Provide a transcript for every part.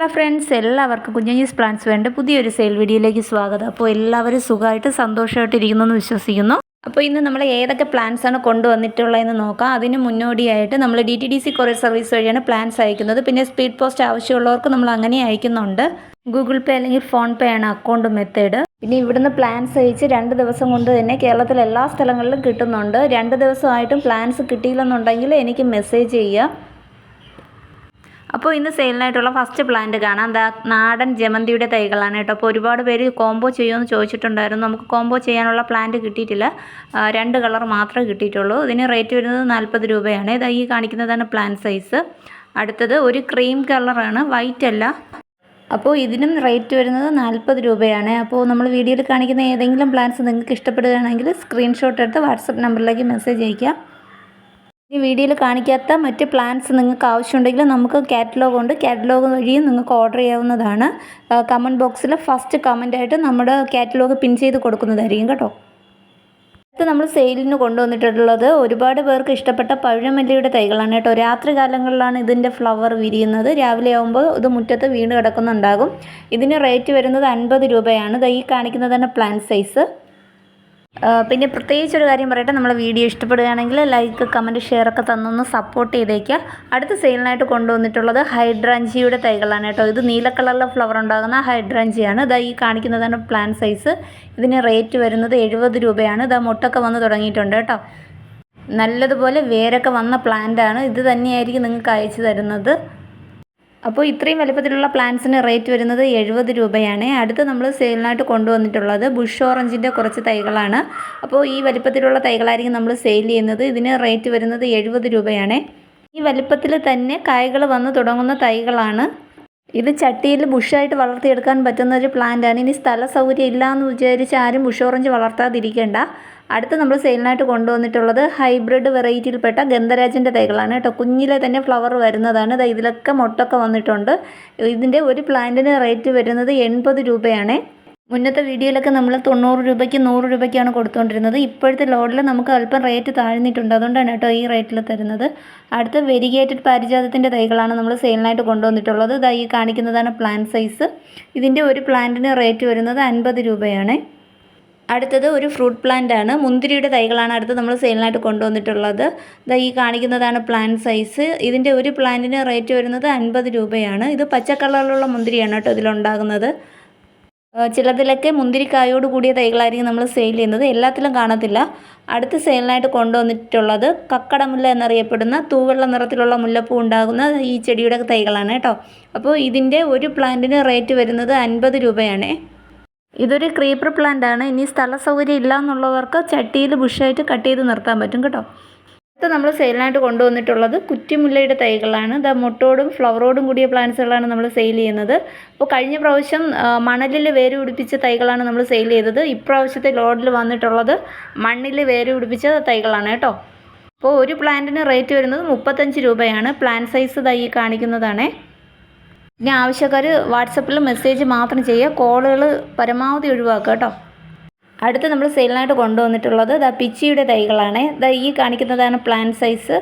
Hello friends എല്ലാവർക്കും കുഞ്ഞുഞ്ഞീസ് plants വേണ്ട പുതിയൊരു സെയിൽ വീഡിയോയിലേക്ക് സ്വാഗതം. അപ്പോൾ എല്ലാവരും സുഖമായിട്ട് സന്തോഷമായിട്ട് ഇരിക്കുന്നു എന്ന് വിശ്വസിക്കുന്നു. അപ്പോൾ ഇന്ന് നമ്മൾ ഏതൊക്കെ പ്ലാൻസ് ആണ് കൊണ്ടുവന്നിട്ടുള്ളതെന്ന് നോക്കാം. അതിന് മുന്നോടിയായിട്ട് നമ്മൾ D T D C courier service വഴിയാണ് പ്ലാൻസ് അയക്കുന്നത്. പിന്നെ സ്പീഡ് പോസ്റ്റ് ആവശ്യമുള്ളവർക്ക് നമ്മൾ അങ്ങനെ അയക്കുന്നുണ്ട്. ഗൂഗിൾ പേ അല്ലെങ്കിൽ ഫോൺ പേ ആണ് അക്കൗണ്ട് മെത്തേഡ് പിന്നെ ഇവിടുന്ന് പ്ലാൻസ് അയച്ച് രണ്ട് ദിവസം കൊണ്ട് തന്നെ കേരളത്തിലെ എല്ലാ സ്ഥലങ്ങളിലും കിട്ടുന്നുണ്ട്. രണ്ട് ദിവസമായിട്ടും പ്ലാൻസ് കിട്ടിയില്ലെന്നുണ്ടെങ്കിൽ എനിക്ക് മെസ്സേജ് ചെയ്യുക അപ്പോൾ ഇന്ന് സെയിലിനായിട്ടുള്ള ഫസ്റ്റ് പ്ലാന്റ് കാണാം. എന്താ നാടൻ ജമന്തിയുടെ തൈകളാണ് കേട്ടോ. അപ്പോൾ ഒരുപാട് പേര് കോംബോ ചെയ്യുമെന്ന് ചോദിച്ചിട്ടുണ്ടായിരുന്നു. നമുക്ക് കോംബോ ചെയ്യാനുള്ള പ്ലാന്റ് കിട്ടിയിട്ടില്ല. രണ്ട് കളർ മാത്രമേ കിട്ടിയിട്ടുള്ളൂ. ഇതിന് റേറ്റ് വരുന്നത് നാൽപ്പത് രൂപയാണ്. ഇതാ ഈ കാണിക്കുന്നതാണ് പ്ലാൻ സൈസ് അടുത്തത് ഒരു ക്രീം കളറാണ് വൈറ്റ് അല്ല. അപ്പോൾ ഇതിനും റേറ്റ് വരുന്നത് നാൽപ്പത് രൂപയാണ്. അപ്പോൾ നമ്മൾ വീഡിയോയിൽ കാണിക്കുന്ന ഏതെങ്കിലും പ്ലാൻസ് നിങ്ങൾക്ക് ഇഷ്ടപ്പെടുകയാണെങ്കിൽ സ്ക്രീൻഷോട്ട് എടുത്ത് വാട്സപ്പ് നമ്പറിലേക്ക് മെസ്സേജ് അയയ്ക്കുക ഈ വീഡിയോയിൽ കാണിക്കാത്ത മറ്റ് പ്ലാൻസ് നിങ്ങൾക്ക് ആവശ്യമുണ്ടെങ്കിൽ നമുക്ക് കാറ്റലോഗ് ഉണ്ട്. കാറ്റലോഗ് വഴിയും നിങ്ങൾക്ക് ഓർഡർ ചെയ്യാവുന്നതാണ്. കമന്റ് ബോക്സിൽ ഫസ്റ്റ് കമന്റായിട്ട് നമ്മുടെ കാറ്റലോഗ് പിൻ ചെയ്ത് കൊടുക്കുന്നതായിരിക്കും കേട്ടോ. അടുത്ത് നമ്മൾ സെയിലിന് കൊണ്ടുവന്നിട്ടുള്ളത് ഒരുപാട് പേർക്ക് ഇഷ്ടപ്പെട്ട പഴമല്ലിയുടെ തൈകളാണ് കേട്ടോ. രാത്രി കാലങ്ങളിലാണ് ഇതിന്റെ ഫ്ലവർ വിരിയുന്നത്. രാവിലെ ആകുമ്പോൾ ഇത് മുറ്റത്ത് വീണ് കിടക്കുന്നുണ്ടാകും. ഇതിന് റേറ്റ് വരുന്നത് അൻപത് രൂപയാണ്. ഇത് ഈ കാണിക്കുന്നത് തന്നെ പ്ലാന്റ് സൈസ് പിന്നെ പ്രത്യേകിച്ച് ഒരു കാര്യം പറയട്ടെ. നമ്മളെ വീഡിയോ ഇഷ്ടപ്പെടുകയാണെങ്കിൽ ലൈക്ക് കമന്റ് ഷെയർ ഒക്കെ തന്നൊന്ന് സപ്പോർട്ട് ചെയ്തേക്കുക അടുത്ത സെയിലിനായിട്ട് കൊണ്ടുവന്നിട്ടുള്ളത് ഹൈഡ്രാഞ്ചിയുടെ തൈകളാണ് കേട്ടോ. ഇത് നീല കളറിലെ ഫ്ലവർ ഉണ്ടാകുന്ന ഹൈഡ്രാഞ്ചിയാണ്. ഇതാ ഈ കാണിക്കുന്നതാണ് പ്ലാൻ സൈസ് ഇതിന് റേറ്റ് വരുന്നത് എഴുപത് രൂപയാണ്. ഇതാ മുട്ടൊക്കെ വന്ന് തുടങ്ങിയിട്ടുണ്ട് കേട്ടോ. നല്ലതുപോലെ വേരൊക്കെ വന്ന പ്ലാന്റാണ് ഇത് തന്നെയായിരിക്കും നിങ്ങൾക്ക് അയച്ചു തരുന്നത്. അപ്പോൾ ഇത്രയും വലുപ്പത്തിലുള്ള പ്ലാന്റ്സിന് റേറ്റ് വരുന്നത് എഴുപത് രൂപയാണ്. അടുത്ത് നമ്മൾ സെയിലിനായിട്ട് കൊണ്ടുവന്നിട്ടുള്ളത് ബുഷ് ഓറഞ്ചിന്റെ കുറച്ച് തൈകളാണ്. അപ്പോൾ ഈ വലുപ്പത്തിലുള്ള തൈകളായിരിക്കും നമ്മൾ സെയിൽ ചെയ്യുന്നത്. ഇതിന് റേറ്റ് വരുന്നത് എഴുപത് രൂപയാണ്. ഈ വലുപ്പത്തിൽ തന്നെ കായ്കൾ വന്ന് തുടങ്ങുന്ന തൈകളാണ്. ഇത് ചട്ടിയിൽ ബുഷായിട്ട് വളർത്തിയെടുക്കാൻ പറ്റുന്ന ഒരു പ്ലാന്റാണ് ഇനി സ്ഥല സൗകര്യം ഇല്ല എന്ന് വിചാരിച്ച് ആരും ബുഷ് ഓറഞ്ച് വളർത്താതിരിക്കേണ്ട. അടുത്ത് നമ്മൾ സെയിലിനായിട്ട് കൊണ്ടുവന്നിട്ടുള്ളത് ഹൈബ്രിഡ് വെറൈറ്റിയിൽപ്പെട്ട ഗന്ധരാജന്റെ തൈകളാണ് കേട്ടോ. കുഞ്ഞിലെ തന്നെ ഫ്ലവർ വരുന്നതാണ്. ഇതിലൊക്കെ മുട്ടൊക്കെ വന്നിട്ടുണ്ട്. ഇതിന്റെ ഒരു പ്ലാന്റിന് റേറ്റ് വരുന്നത് എൺപത് രൂപയാണ്. മുന്നത്തെ വീഡിയോയിലൊക്കെ നമ്മൾ തൊണ്ണൂറ് രൂപയ്ക്ക് നൂറ് രൂപയ്ക്കാണ് കൊടുത്തുകൊണ്ടിരുന്നത് ഇപ്പോഴത്തെ ലോഡിൽ നമുക്ക് അല്പം റേറ്റ് താഴ്ന്നിട്ടുണ്ട്. അതുകൊണ്ടാണ് കേട്ടോ ഈ റേറ്റിൽ തരുന്നത്. അടുത്ത വെരിഗേറ്റഡ് പാരിജാതത്തിന്റെ തൈകളാണ് നമ്മൾ സെയിലിനായിട്ട് കൊണ്ടുവന്നിട്ടുള്ളത്. ഇതാ ഈ കാണിക്കുന്നതാണ് പ്ലാന്റ് സൈസ് ഇതിന്റെ ഒരു പ്ലാന്റിന് റേറ്റ് വരുന്നത് അൻപത് രൂപയാണ്. അടുത്തത് ഒരു ഫ്രൂട്ട് പ്ലാന്റ് ആണ്. മുന്തിരിയുടെ തൈകളാണ് അടുത്ത് നമ്മൾ സെയിലിനായിട്ട് കൊണ്ടുവന്നിട്ടുള്ളത്. ഇതാ ഈ കാണിക്കുന്നതാണ് പ്ലാന്റ് സൈസ് ഇതിന്റെ ഒരു പ്ലാന്റിന് റേറ്റ് വരുന്നത് അൻപത് രൂപയാണ്. ഇത് പച്ച കളറിലുള്ള മുന്തിരിയാണ് കേട്ടോ ഇതിലുണ്ടാകുന്നത്. ചിലതിലൊക്കെ മുന്തിരിക്കായോട് കൂടിയ തൈകളായിരിക്കും നമ്മൾ സെയിൽ ചെയ്യുന്നത്. എല്ലാത്തിലും കാണത്തില്ല. അടുത്ത സെയിലിനായിട്ട് കൊണ്ടുവന്നിട്ടുള്ളത് കക്കടമുല്ല എന്നറിയപ്പെടുന്ന തൂവെള്ള നിറത്തിലുള്ള മുല്ലപ്പൂ ഉണ്ടാകുന്ന ഈ ചെടിയുടെ തൈകളാണ് കേട്ടോ. അപ്പോൾ ഇതിന്റെ ഒരു പ്ലാന്റിന് റേറ്റ് വരുന്നത് അൻപത് രൂപയാണ്. ഇതൊരു ക്രീപ്പർ പ്ലാന്റ് ആണ്. ഇനി സ്ഥല സൗകര്യം ഇല്ല എന്നുള്ളവർക്ക് ചട്ടിയിൽ ബുഷായിട്ട് കട്ട് ചെയ്ത് നിർത്താൻ പറ്റും കേട്ടോ. അടുത്ത നമ്മൾ സെയിലിനായിട്ട് കൊണ്ടുവന്നിട്ടുള്ളത് കുറ്റിമുല്ലയുടെ തൈകളാണ്. ഇത് മുട്ടോടും ഫ്ലവറോടും കൂടിയ പ്ലാന്റ്സുകളാണ് നമ്മൾ സെയിൽ ചെയ്യുന്നത്. അപ്പോൾ കഴിഞ്ഞ പ്രാവശ്യം മണലിൽ വേര് പിടിപ്പിച്ച തൈകളാണ് നമ്മൾ സെയിൽ ചെയ്തത്. ഇപ്രാവശ്യത്തെ ലോഡിൽ വന്നിട്ടുള്ളത് മണ്ണിൽ വേര് പിടിപ്പിച്ച തൈകളാണ് കേട്ടോ. അപ്പോൾ ഒരു പ്ലാന്റിന് റേറ്റ് വരുന്നത് മുപ്പത്തഞ്ച് രൂപയാണ്. പ്ലാന്റ് സൈസ് തൈ കാണിക്കുന്നതാണേ. ഇനി ആവശ്യക്കാർ വാട്സപ്പിൽ മെസ്സേജ് മാത്രം ചെയ്യുക. കോളുകൾ പരമാവധി ഒഴിവാക്കുക കേട്ടോ. അടുത്ത് നമ്മൾ സെയിലിനായിട്ട് കൊണ്ടുവന്നിട്ടുള്ളത് ദാ പിച്ചിയുടെ തൈകളാണ്. ദാ ഈ കാണിക്കുന്നതാണ് പ്ലാൻ സൈസ്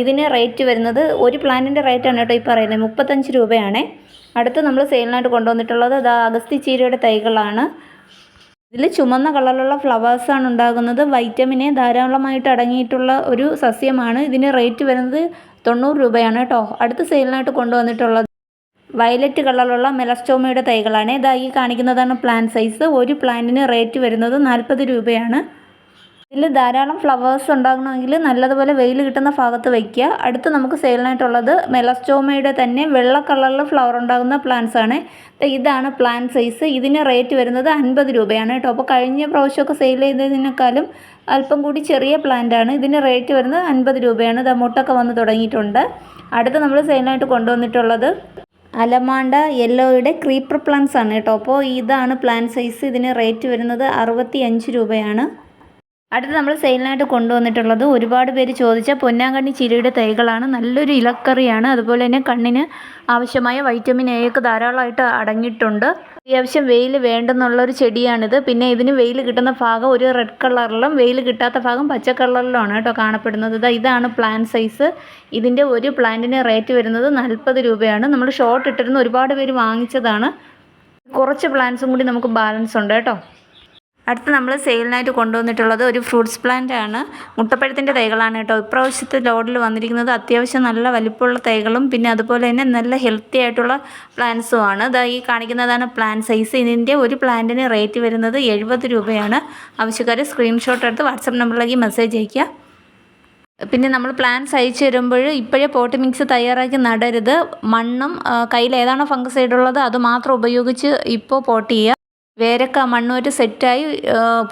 ഇതിന് റേറ്റ് വരുന്നത് ഒരു പ്ലാന്റിന്റെ റേറ്റാണ് കേട്ടോ ഈ പറയുന്നത്. മുപ്പത്തഞ്ച് രൂപയാണ്. അടുത്ത് നമ്മൾ സെയിലിനായിട്ട് കൊണ്ടുവന്നിട്ടുള്ളത് ദാ അഗസ്തി ചീരയുടെ തൈകളാണ്. ഇതിൽ ചുമന്ന കളറിലുള്ള ഫ്ലവേഴ്സാണ് ഉണ്ടാകുന്നത്. വൈറ്റമിനെ ധാരാളമായിട്ട് അടങ്ങിയിട്ടുള്ള ഒരു സസ്യമാണ്. ഇതിന് റേറ്റ് വരുന്നത് തൊണ്ണൂറ് രൂപയാണ് കേട്ടോ. അടുത്ത സെയിലിനായിട്ട് കൊണ്ടുവന്നിട്ടുള്ളത് വയലറ്റ് കളറിലുള്ള മെലസ്റ്റോമയുടെ തൈകളാണ്. ഇതാ ഈ കാണിക്കുന്നതാണ് പ്ലാന്റ് സൈസ്. ഒരു പ്ലാന്റിന് റേറ്റ് വരുന്നത് നാൽപ്പത് രൂപയാണ്. ഇതിൽ ധാരാളം ഫ്ലവേഴ്സ് ഉണ്ടാകണമെങ്കിൽ നല്ലതുപോലെ വെയിൽ കിട്ടുന്ന ഭാഗത്ത് വയ്ക്കുക അടുത്ത് നമുക്ക് സെയിലിനായിട്ടുള്ളത് മെലസ്റ്റോമയുടെ തന്നെ വെള്ള കളറിൽ ഫ്ലവർ ഉണ്ടാകുന്ന പ്ലാന്റ്സ് ആണ്. ഇതാണ് പ്ലാന്റ് സൈസ്. ഇതിന് റേറ്റ് വരുന്നത് അൻപത് രൂപയാണ് കേട്ടോ. അപ്പോൾ കഴിഞ്ഞ പ്രാവശ്യമൊക്കെ സെയിൽ ചെയ്തതിനേക്കാളും അല്പം കൂടി ചെറിയ പ്ലാന്റ് ആണ്. ഇതിന് റേറ്റ് വരുന്നത് അൻപത് രൂപയാണ്. ഇത് മുട്ടൊക്കെ വന്ന് തുടങ്ങിയിട്ടുണ്ട്. അടുത്ത് നമ്മൾ സെയിലിനായിട്ട് കൊണ്ടുവന്നിട്ടുള്ളത് അലമാണ്ട യെല്ലോയുടെ ക്രീപ്പർ പ്ലാന്റ്സ് ആണ് കേട്ടോ. അപ്പോൾ ഇതാണ് പ്ലാന്റ് സൈസ്. ഇതിന് റേറ്റ് വരുന്നത് അറുപത്തി അഞ്ച് രൂപയാണ്. അടുത്ത് നമ്മൾ സെയിലിനായിട്ട് കൊണ്ടുവന്നിട്ടുള്ളത് ഒരുപാട് പേര് ചോദിച്ച പൊന്നാങ്കണ്ണി ചിരിയുടെ തൈകളാണ്. നല്ലൊരു ഇലക്കറിയാണ്. അതുപോലെ തന്നെ കണ്ണിന് ആവശ്യമായ വൈറ്റമിൻ എ ഒക്കെ ധാരാളമായിട്ട് അടങ്ങിയിട്ടുണ്ട്. അത്യാവശ്യം വെയിൽ വേണ്ടെന്നുള്ളൊരു ചെടിയാണിത്. പിന്നെ ഇതിന് വെയിൽ കിട്ടുന്ന ഭാഗം ഒരു റെഡ് കളറിലും വെയിൽ കിട്ടാത്ത ഭാഗം പച്ച കളറിലുമാണ് കേട്ടോ കാണപ്പെടുന്നത്. ദാ ഇതാണ് പ്ലാന്റ് സൈസ് ഇതിന്റെ ഒരു പ്ലാന്റിന് റേറ്റ് വരുന്നത് നാൽപ്പത് രൂപയാണ്. നമ്മൾ ഷോർട്ട് ഇട്ടിരുന്ന ഒരുപാട് പേര് വാങ്ങിച്ചതാണ്. കുറച്ച് പ്ലാന്റ്സും കൂടി നമുക്ക് ബാലൻസ് ഉണ്ട് കേട്ടോ. അടുത്ത് നമ്മൾ സെയിലിനായിട്ട് കൊണ്ടുവന്നിട്ടുള്ളത് ഒരു ഫ്രൂട്ട്സ് പ്ലാന്റ് ആണ്. മുട്ടപ്പഴത്തിന്റെ തൈകളാണ് കേട്ടോ. ഇപ്രാവശ്യത്തെ ലോഡിൽ വന്നിരിക്കുന്നത് അത്യാവശ്യം നല്ല വലിപ്പമുള്ള തൈകളും പിന്നെ അതുപോലെ തന്നെ നല്ല ഹെൽത്തി ആയിട്ടുള്ള പ്ലാന്റ്സും ആണ്. ഇതാ ഈ കാണിക്കുന്നതാണ് പ്ലാന്റ് സൈസ്. ഇതിന്റെ ഒരു പ്ലാന്റിന് റേറ്റ് വരുന്നത് എഴുപത് രൂപയാണ്. ആവശ്യക്കാർ സ്ക്രീൻഷോട്ട് എടുത്ത് വാട്സപ്പ് നമ്പറിലേക്ക് മെസ്സേജ് അയയ്ക്കുക. പിന്നെ നമ്മൾ പ്ലാന്റ്സ് അയച്ചു തരുമ്പോൾ ഇപ്പോഴേ പോട്ട് മിക്സ് തയ്യാറാക്കി നടരുത്. മണ്ണും കയ്യിൽ ഏതാണോ ഫംഗസൈഡ് ഉള്ളത് അത് മാത്രം ഉപയോഗിച്ച് ഇപ്പോൾ പോട്ട് ചെയ്യുക. വേരൊക്കെ മണ്ണുമായിട്ട് സെറ്റായി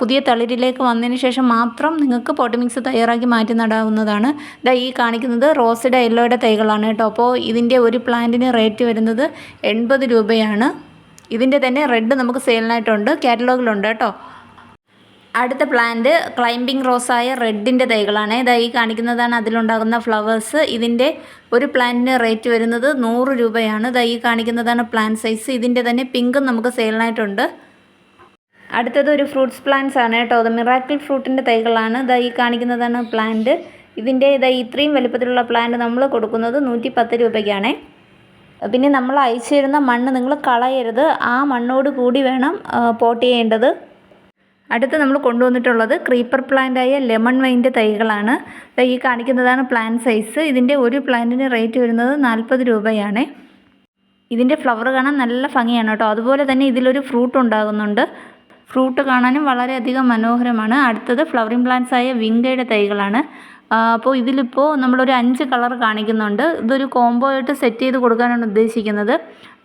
പുതിയ തളിരിലേക്ക് വന്നതിന് ശേഷം മാത്രം നിങ്ങൾക്ക് പോട്ട് മിക്സ് തയ്യാറാക്കി മാറ്റി നടാവുന്നതാണ്. ഇതാ ഈ കാണിക്കുന്നത് റോസിഡ യെല്ലോയുടെ തൈകളാണ് കേട്ടോ. അപ്പോൾ ഇതിന്റെ ഒരു പ്ലാന്റിന് റേറ്റ് വരുന്നത് എൺപത് രൂപയാണ്. ഇതിന്റെ തന്നെ റെഡ് നമുക്ക് സെയിലിനായിട്ടുണ്ട് കാറ്റലോഗിലുണ്ട് കേട്ടോ. അടുത്ത പ്ലാന്റ് ക്ലൈംബിംഗ് റോസായ റെഡിന്റെ തൈകളാണ്. ഇതാ ഈ കാണിക്കുന്നതാണ് അതിലുണ്ടാകുന്ന ഫ്ലവേഴ്സ്. ഇതിന്റെ ഒരു പ്ലാന്റിന് റേറ്റ് വരുന്നത് നൂറ് രൂപയാണ്. ഇതാ ഈ കാണിക്കുന്നതാണ് പ്ലാന്റ് സൈസ്. ഇതിന്റെ തന്നെ പിങ്കും നമുക്ക് സെയിലിനായിട്ടുണ്ട്. അടുത്തത് ഒരു ഫ്രൂട്ട്സ് പ്ലാന്റ്സ് ആണ് കേട്ടോ. അത് മിറാക്കിൾ ഫ്രൂട്ടിന്റെ തൈകളാണ്. ഇതാ ഈ കാണിക്കുന്നതാണ് പ്ലാന്റ് ഇതിന്റെ ഇതാ ഇത്രയും വലുപ്പത്തിലുള്ള പ്ലാന്റ് നമ്മൾ കൊടുക്കുന്നത് നൂറ്റി പത്ത് രൂപയ്ക്കാണേ. പിന്നെ നമ്മൾ അയച്ചു തരുന്ന മണ്ണ് നിങ്ങൾ കളയരുത്. ആ മണ്ണോട് കൂടി വേണം പോട്ട് ചെയ്യേണ്ടത്. അടുത്ത് നമ്മൾ കൊണ്ടുവന്നിട്ടുള്ളത് ക്രീപ്പർ പ്ലാന്റായ ലെമൺ വൈന്റെ തൈകളാണ്. ഈ കാണിക്കുന്നതാണ് പ്ലാന്റ് സൈസ് ഇതിന്റെ ഒരു പ്ലാന്റിന് റേറ്റ് വരുന്നത് നാൽപ്പത് രൂപയാണ്. ഇതിന്റെ ഫ്ലവർ കാണാൻ നല്ല ഭംഗിയാണ് കേട്ടോ. അതുപോലെ തന്നെ ഇതിലൊരു ഫ്രൂട്ട് ഉണ്ടാകുന്നുണ്ട്. ഫ്രൂട്ട് കാണാനും വളരെയധികം മനോഹരമാണ്. അടുത്തത് ഫ്ലവറിംഗ് പ്ലാന്റ്സ് ആയ വിങ്കയുടെ തൈകളാണ്. അപ്പോൾ ഇതിലിപ്പോൾ നമ്മളൊരു അഞ്ച് കളർ കാണിക്കുന്നുണ്ട്. ഇതൊരു കോംബോ ആയിട്ട് സെറ്റ് ചെയ്ത് കൊടുക്കാനാണ് ഉദ്ദേശിക്കുന്നത്.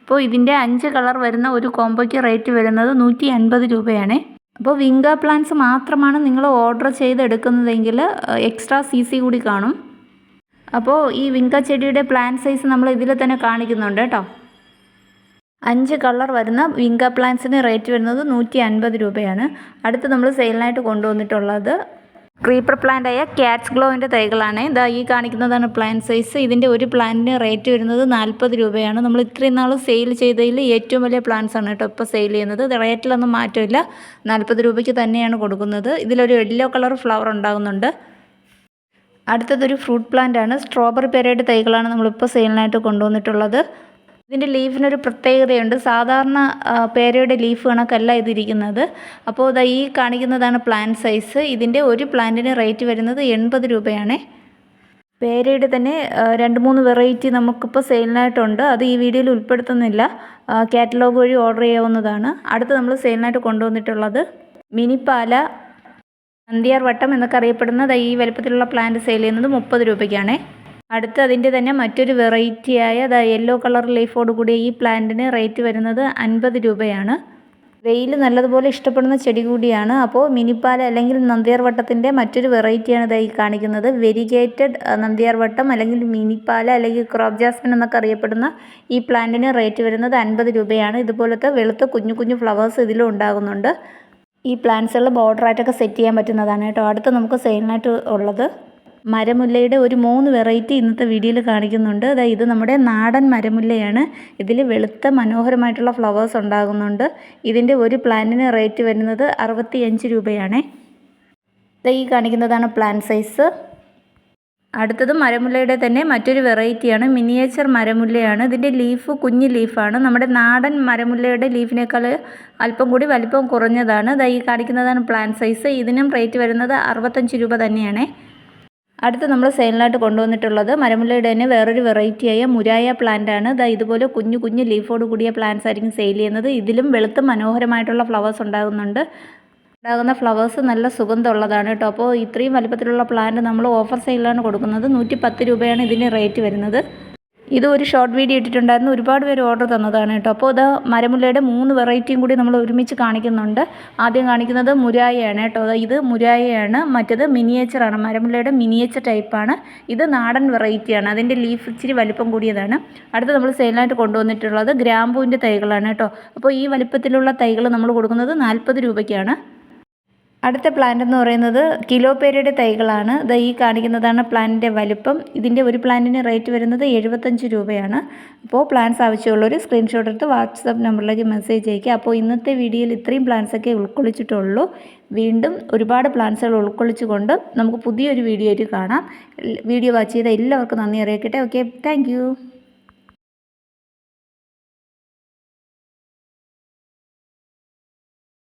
അപ്പോൾ ഇതിന്റെ അഞ്ച് കളർ വരുന്ന ഒരു കോംബോയ്ക്ക് റേറ്റ് വരുന്നത് നൂറ്റി അൻപത് രൂപയാണ്. അപ്പോൾ വിങ്ക പ്ലാന്റ്സ് മാത്രമാണ് നിങ്ങൾ ഓർഡർ ചെയ്തെടുക്കുന്നതെങ്കിൽ എക്സ്ട്രാ സി സി കൂടി കാണും. അപ്പോൾ ഈ വിങ്ക ചെടിയുടെ പ്ലാന്റ് സൈസ് നമ്മൾ ഇതിൽ തന്നെ കാണിക്കുന്നുണ്ട് കേട്ടോ. അഞ്ച് കളർ വരുന്ന വിങ്ക പ്ലാന്റ്സിന് റേറ്റ് വരുന്നത് നൂറ്റി അൻപത് രൂപയാണ്. അടുത്ത് നമ്മൾ സെയിലിനായിട്ട് കൊണ്ടുവന്നിട്ടുള്ളത് ക്രീപ്പർ പ്ലാന്റ് ആയ ക്യാറ്റ്സ് ഗ്ലോവിന്റെ തൈകളാണ്. ഇതാ ഈ കാണിക്കുന്നതാണ് പ്ലാന്റ് സൈസ്. ഇതിന്റെ ഒരു പ്ലാന്റിന് റേറ്റ് വരുന്നത് നാൽപ്പത് രൂപയാണ്. നമ്മൾ ഇത്രയും നാൾ സെയിൽ ചെയ്തതിൽ ഏറ്റവും വലിയ പ്ലാന്റ്സ് ആണ് കേട്ടോ ഇപ്പോൾ സെയിൽ ചെയ്യുന്നത്. റേറ്റിലൊന്നും മാറ്റമില്ല. നാൽപ്പത് രൂപയ്ക്ക് തന്നെയാണ് കൊടുക്കുന്നത്. ഇതിലൊരു യെല്ലോ കളർ ഫ്ലവർ ഉണ്ടാകുന്നുണ്ട് അടുത്തതൊരു ഫ്രൂട്ട് പ്ലാന്റ് ആണ് സ്ട്രോബെറി പെരയുടെ തൈകളാണ് നമ്മളിപ്പോൾ സെയിലിനായിട്ട് കൊണ്ടുവന്നിട്ടുള്ളത്. ഇതിന്റെ ലീഫിനൊരു പ്രത്യേകതയുണ്ട്. സാധാരണ പേരയുടെ ലീഫ് കണക്കല്ല ഇതിരിക്കുന്നത്. അപ്പോൾ ദാ ഈ കാണിക്കുന്നതാണ് പ്ലാന്റ് സൈസ്. ഇതിന്റെ ഒരു പ്ലാന്റിന് റേറ്റ് വരുന്നത് എൺപത് രൂപയാണ്. പേരയുടെ തന്നെ രണ്ട് മൂന്ന് വെറൈറ്റി നമുക്കിപ്പോൾ സെയിലിനായിട്ടുണ്ട്. അത് ഈ വീഡിയോയിൽ ഉൾപ്പെടുത്തുന്നില്ല. കാറ്റലോഗ് വഴി ഓർഡർ ചെയ്യാവുന്നതാണ്. അടുത്ത് നമ്മൾ സെയിലിനായിട്ട് കൊണ്ടുവന്നിട്ടുള്ളത് മിനിപ്പാല നന്ദിയാർ വട്ടം എന്നൊക്കെ അറിയപ്പെടുന്ന ഈ വലുപ്പത്തിലുള്ള പ്ലാന്റ് സെയിൽ ചെയ്യുന്നത് മുപ്പത് രൂപയ്ക്കാണ്. അടുത്ത് അതിന്റെ തന്നെ മറ്റൊരു വെറൈറ്റിയായ അതാ യെല്ലോ കളർ ലീഫോട് കൂടിയ ഈ പ്ലാന്റിന് റേറ്റ് വരുന്നത് അൻപത് രൂപയാണ്. വെയിൽ നല്ലതുപോലെ ഇഷ്ടപ്പെടുന്ന ചെടി കൂടിയാണ്. അപ്പോൾ മിനിപ്പാല അല്ലെങ്കിൽ നന്ദിയാർ വട്ടത്തിന്റെ മറ്റൊരു വെറൈറ്റിയാണ് ഇതായി കാണിക്കുന്നത്. വെരിഗേറ്റഡ് നന്ദിയാർ വട്ടം അല്ലെങ്കിൽ മിനിപ്പാല അല്ലെങ്കിൽ ക്രോപ്പ് ജാസ്മിൻ എന്നൊക്കെ അറിയപ്പെടുന്ന ഈ പ്ലാന്റിന് റേറ്റ് വരുന്നത് അൻപത് രൂപയാണ്. ഇതുപോലത്തെ വെളുത്ത കുഞ്ഞു കുഞ്ഞു ഫ്ലവേഴ്സ് ഇതിലും ഉണ്ടാകുന്നുണ്ട്. ഈ പ്ലാന്റ്സുകൾ ബോർഡറായിട്ടൊക്കെ സെറ്റ് ചെയ്യാൻ പറ്റുന്നതാണ് കേട്ടോ. അടുത്ത് നമുക്ക് സെയിലിനായിട്ട് ഉള്ളത് മരമുല്ലയുടെ ഒരു മൂന്ന് വെറൈറ്റി ഇന്നത്തെ വീഡിയോയിൽ കാണിക്കുന്നുണ്ട്. അതായത് ഇത് നമ്മുടെ നാടൻ മരമുല്ലയാണ്. ഇതിൽ വെളുത്ത മനോഹരമായിട്ടുള്ള ഫ്ലവേഴ്സ് ഉണ്ടാകുന്നുണ്ട്. ഇതിന്റെ ഒരു പ്ലാന്റിന് റേറ്റ് വരുന്നത് അറുപത്തിയഞ്ച് രൂപയാണ്. ഈ കാണിക്കുന്നതാണ് പ്ലാന്റ് സൈസ് അടുത്തത് മരമുല്ലയുടെ തന്നെ മറ്റൊരു വെറൈറ്റിയാണ് മിനിയേച്ചർ മരമുല്ലയാണ്. ഇതിന്റെ ലീഫ് കുഞ്ഞ് ലീഫാണ് നമ്മുടെ നാടൻ മരമുല്ലയുടെ ലീഫിനേക്കാൾ അല്പം കൂടി വലിപ്പം കുറഞ്ഞതാണ്. ഈ കാണിക്കുന്നതാണ് പ്ലാന്റ് സൈസ് ഇതിനും റേറ്റ് വരുന്നത് അറുപത്തഞ്ച് രൂപ തന്നെയാണ്. അടുത്ത് നമ്മൾ സെയിലിനായിട്ട് കൊണ്ടുവന്നിട്ടുള്ളത് മരമുല്ലയുടെ തന്നെ വേറൊരു വെറൈറ്റിയായ മുരായ പ്ലാന്റ് ആണ്. ഇതാ ഇതുപോലെ കുഞ്ഞു കുഞ്ഞു ലീഫോട് കൂടിയ പ്ലാന്റ്സ് ആയിരിക്കും സെയിൽ ചെയ്യുന്നത്. ഇതിലും വെളുത്ത് മനോഹരമായിട്ടുള്ള ഫ്ലവേഴ്സ് ഉണ്ടാകുന്നുണ്ട്. ഉണ്ടാകുന്ന ഫ്ലവേഴ്സ് നല്ല സുഗന്ധമുള്ളതാണ് കേട്ടോ. അപ്പോൾ ഇത്രയും വലുപ്പത്തിലുള്ള പ്ലാന്റ് നമ്മൾ ഓഫർ സെയിലാണ് കൊടുക്കുന്നത്. നൂറ്റി രൂപയാണ് ഇതിന് റേറ്റ് വരുന്നത്. ഇത് ഒരു ഷോർട്ട് വീഡിയോ ഇട്ടിട്ടുണ്ടായിരുന്നു. ഒരുപാട് പേര് ഓർഡർ തന്നതാണ് കേട്ടോ. അപ്പോൾ ഇത് മരമുല്ലയുടെ മൂന്ന് വെറൈറ്റിയും കൂടി നമ്മൾ ഒരുമിച്ച് കാണിക്കുന്നുണ്ട്. ആദ്യം കാണിക്കുന്നത് മുരായയാണ് കേട്ടോ. ഇത് മുരായയാണ്. മറ്റത് മിനിയേച്ചറാണ് മരമുല്ലയുടെ മിനിയേച്ചർ ടൈപ്പാണ് ഇത് നാടൻ വെറൈറ്റിയാണ് അതിന്റെ ലീഫ് ഇച്ചിരി വലിപ്പം കൂടിയതാണ്. അടുത്ത് നമ്മൾ സെയിലായിട്ട് കൊണ്ടുവന്നിട്ടുള്ളത് ഗ്രാമ്പൂവിന്റെ തൈകളാണ് കേട്ടോ. അപ്പോൾ ഈ വലിപ്പത്തിലുള്ള തൈകൾ നമ്മൾ കൊടുക്കുന്നത് നാൽപ്പത് രൂപയ്ക്കാണ്. അടുത്ത പ്ലാന്റ് എന്ന് പറയുന്നത് കിലോ പേരയുടെ തൈകളാണ്. ഇത് ഈ കാണിക്കുന്നതാണ് പ്ലാന്റിന്റെ വലുപ്പം. ഇതിന്റെ ഒരു പ്ലാന്റിന് റേറ്റ് വരുന്നത് എഴുപത്തഞ്ച് രൂപയാണ്. അപ്പോൾ പ്ലാന്റ്സ് ആവശ്യമുള്ളവർ സ്ക്രീൻഷോട്ട് എടുത്ത് വാട്സപ്പ് നമ്പറിലേക്ക് മെസ്സേജ് അയക്കുക. അപ്പോൾ ഇന്നത്തെ വീഡിയോയിൽ ഇത്രയും പ്ലാന്റ്സ് ഒക്കെ ഉൾക്കൊള്ളിച്ചിട്ടുള്ളൂ. വീണ്ടും ഒരുപാട് പ്ലാന്റ്സുകൾ ഉൾക്കൊള്ളിച്ചുകൊണ്ട് നമുക്ക് പുതിയൊരു വീഡിയോ ആയിട്ട് കാണാം. വീഡിയോ വാച്ച് ചെയ്ത എല്ലാവർക്കും നന്ദി അറിയിക്കട്ടെ. Okay thank